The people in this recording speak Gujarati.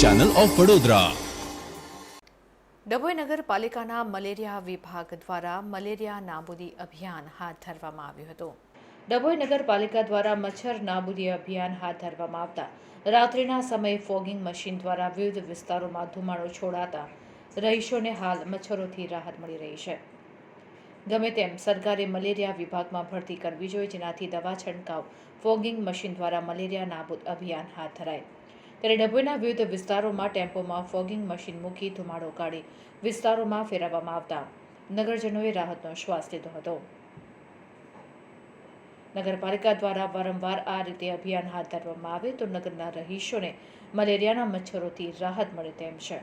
ચેનલ ઓફ વડોદરા ડભોઈ નગરપાલિકાના મલેરિયા વિભાગ દ્વારા મલેરિયા નાબૂદી અભિયાન હાથ ધરવામાં આવ્યું હતું. ડભોઈ નગરપાલિકા દ્વારા મચ્છર નાબૂદી અભિયાન હાથ ધરવામાં આવતા. રાત્રિના સમયે ફોગિંગ મશીન દ્વારા વિવિધ વિસ્તારોમાં ધુમાડો છોડાતા રહીશોને હાલ મચ્છરોથી રાહત મળી રહી છે. ગમે તેમ સરકારે મલેરિયા વિભાગમાં ભરતી કરવી જોઈએ, જેનાથી દવા છંટકાવ, ફોગિંગ મશીન દ્વારા મલેરિયા નાબૂદ અભિયાન હાથ ધરાય. ત્યારે ડભોઈના વિવિધ વિસ્તારોમાં ટેમ્પોમાં ફોગિંગ મશીન મૂકી ધુમાડો કાઢી વિસ્તારોમાં ફેરવવામાં આવતા નગરજનોએ રાહતનો શ્વાસ લીધો હતો. નગરપાલિકા દ્વારા વારંવાર આ રીતે અભિયાન હાથ ધરવામાં આવે તો નગરના રહીશોને મલેરિયાના મચ્છરોથી રાહત મળે તેમ છે.